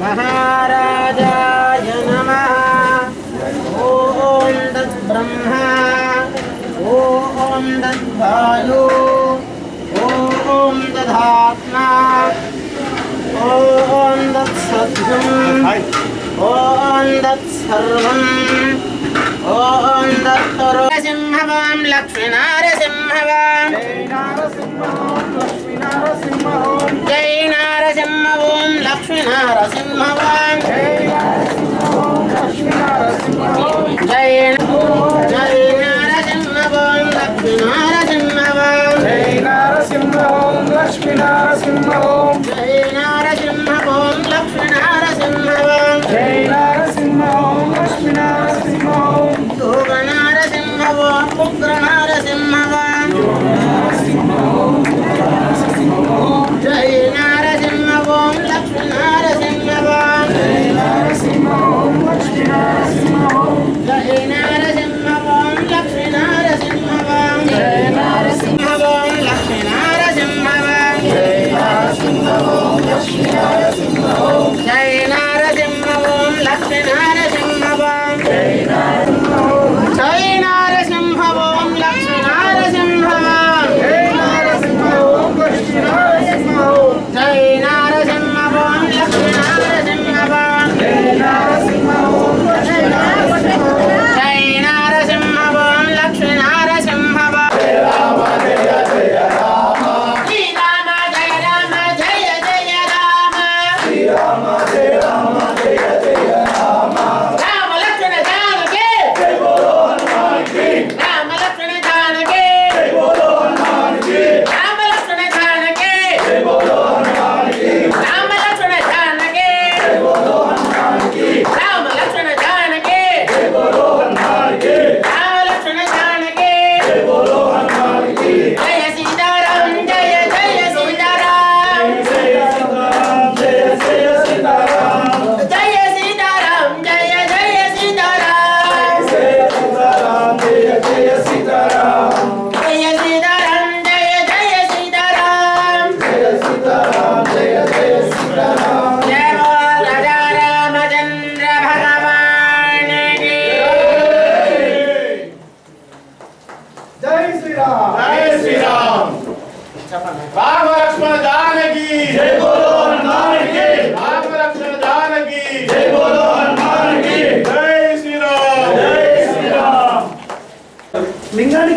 महाराजाय नमः ॐ तद्ब्रह्मा ॐ तद्वायु ॐ तदात्मा ॐ तत्सत्यम् ॐ तत्सर्वम् ఓం దత్తరు సింహవాం లక్ష్మీ నారసింహవాం జై నారసింహ ఓం లక్ష్మీ నారసింహవాం జై జై నారసింహ ఓం లక్ష్మీ నారసింహవాం జై నారసింహ ఓం లక్ష్మీ నారసింహ ఓం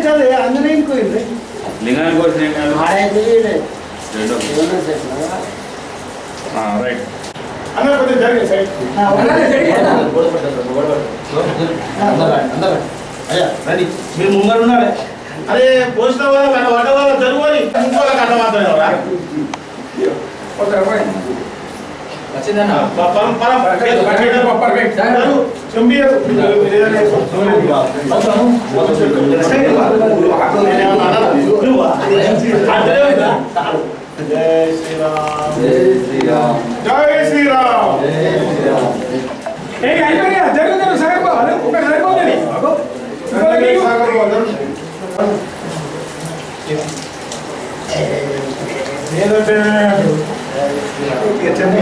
చదువు ఆంజనేయుని కోయింది లింగానికి కోసిన రైట్. మీరు ముంగడు ఉన్నారే? అరే పోసిన వాళ్ళ వాళ్ళ వాళ్ళ జరుగుని ఇంకో కథ మాత్రమే జై శ్రీరామ్. జై శ్రీరామ్. జై శ్రీరామ్. జై శ్రీరామ్. ఏ అయిపోయా జరుగుతారు సరిపోవాలి ఒక సరిపోతుంది ఏంటంటే చెప్పండి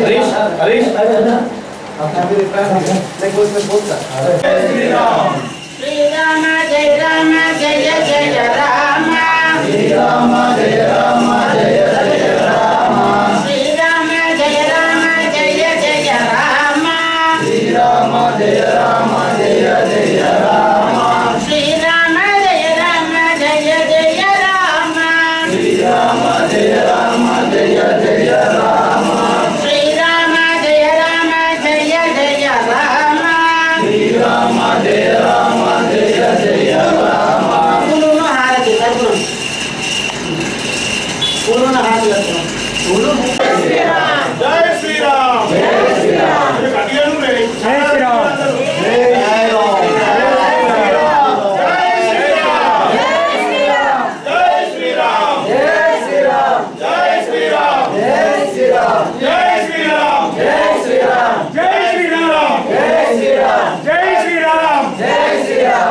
हरीश हरीश श्री राम जय राम जय जय राम श्री राम जय राम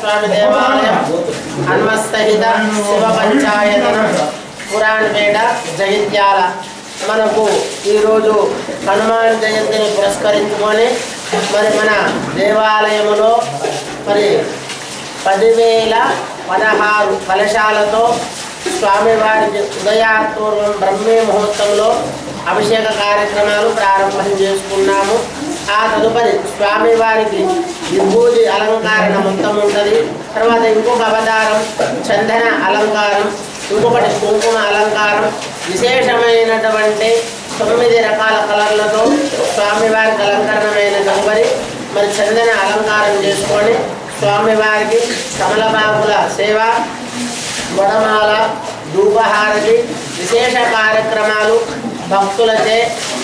స్వామి దేవాలయం హన్మస్తహిత శివ పంచాయతనం పురాణపేట జగిత్యాల. మనకు ఈరోజు హనుమాన్ జయంతిని పురస్కరించుకొని మరి మన దేవాలయములో మరి పదివేల పదహారు కలశాలతో స్వామివారికి ఉదయాత్పూర్వం బ్రహ్మీ ముహూర్తంలో అభిషేక కార్యక్రమాలు ప్రారంభం చేసుకున్నాము. ఆ తదుపరి స్వామివారికి విభూతి అలంకార తర్వాత ఇంకొక అవతారం చందన అలంకారం ఇంకొకటి కుంకుమ అలంకారం. విశేషమైనటువంటి తొమ్మిది రకాల కలర్లతో స్వామివారికి అలంకరణమైన తదుపరి మరి చందన అలంకారం చేసుకొని స్వామివారికి కమలబాబుల సేవ గుణమాల ధూపహారతి విశేష కార్యక్రమాలు భక్తులచే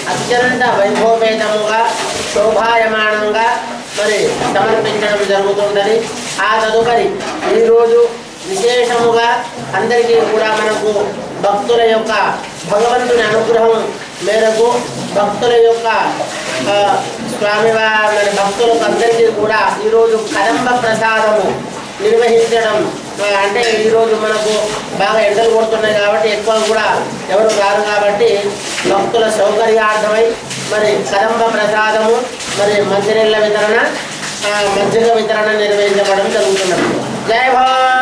అత్యంత వైభోపేతముగా శోభాయమానంగా మరి సమర్పించడం జరుగుతుందని ఆ తదుపరి ఈరోజు విశేషముగా అందరికీ కూడా మనకు భక్తుల యొక్క భగవంతుని అనుగ్రహం మేరకు భక్తుల యొక్క స్వామివారి మరి భక్తులకు అందరికీ కూడా ఈరోజు కదంబ ప్రసాదము నిర్వహించడం అంటే ఈరోజు మనకు బాగా ఎండలు కొడుతున్నాయి కాబట్టి ఎక్కువ కూడా ఎవరు రారు కాబట్టి భక్తుల సౌకర్యార్థమై మరి కదంబ ప్రసాదము మరి మంచినీళ్ళ వితరణ మధ్యలో వితరణ నిర్వహించబడం జరుగుతున్నది. జై భా